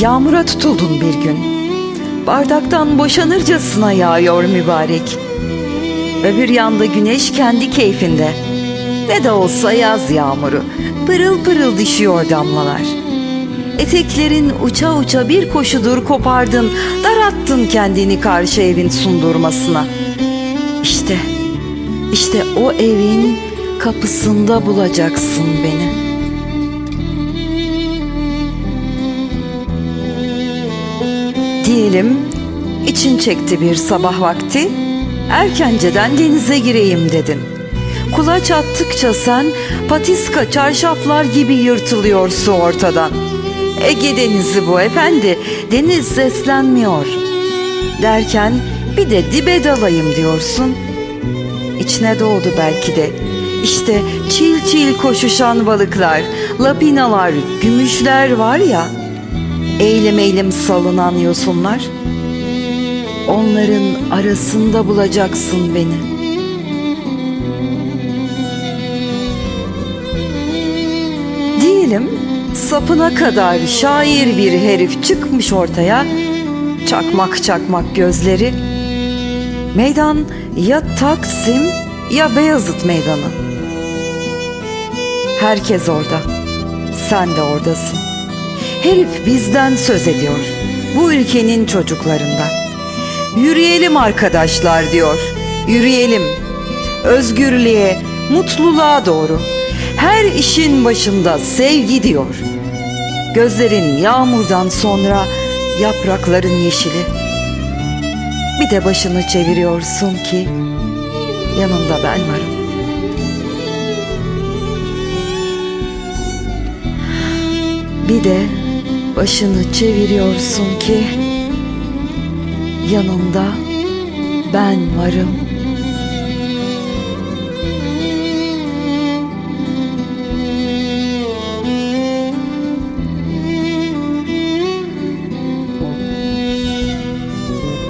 Yağmura tutuldun bir gün. Bardaktan boşanırcasına yağıyor mübarek. Öbür yanda güneş kendi keyfinde. Ne de olsa yaz yağmuru. Pırıl pırıl düşüyor damlalar. Eteklerin uça uça bir koşudur kopardın, darattın kendini karşı evin sundurmasına. İşte, işte o evin kapısında bulacaksın beni.'' Diyelim için çekti bir sabah vakti erkenceden denize gireyim dedin. Kulaç attıkça sen patiska çarşaflar gibi yırtılıyor su ortadan. Ege denizi bu efendi deniz seslenmiyor. Derken bir de dibe dalayım diyorsun. İçine doğdu belki de. İşte çil çil koşuşan balıklar, lapinalar, gümüşler var ya eğilim eğilim salınan yosunlar. Onların arasında bulacaksın beni. Diyelim sapına kadar şair bir herif çıkmış ortaya. Çakmak çakmak gözleri. Meydan ya Taksim ya Beyazıt meydanı. Herkes orada. Sen de oradasın. Herif bizden söz ediyor. Bu ülkenin çocuklarından. Yürüyelim arkadaşlar diyor. Yürüyelim. Özgürlüğe, mutluluğa doğru. Her işin başında sevgi diyor. Gözlerin yağmurdan sonra yaprakların yeşili. Bir de başını çeviriyorsun ki yanında ben varım. Bir de başını çeviriyorsun ki yanında ben varım.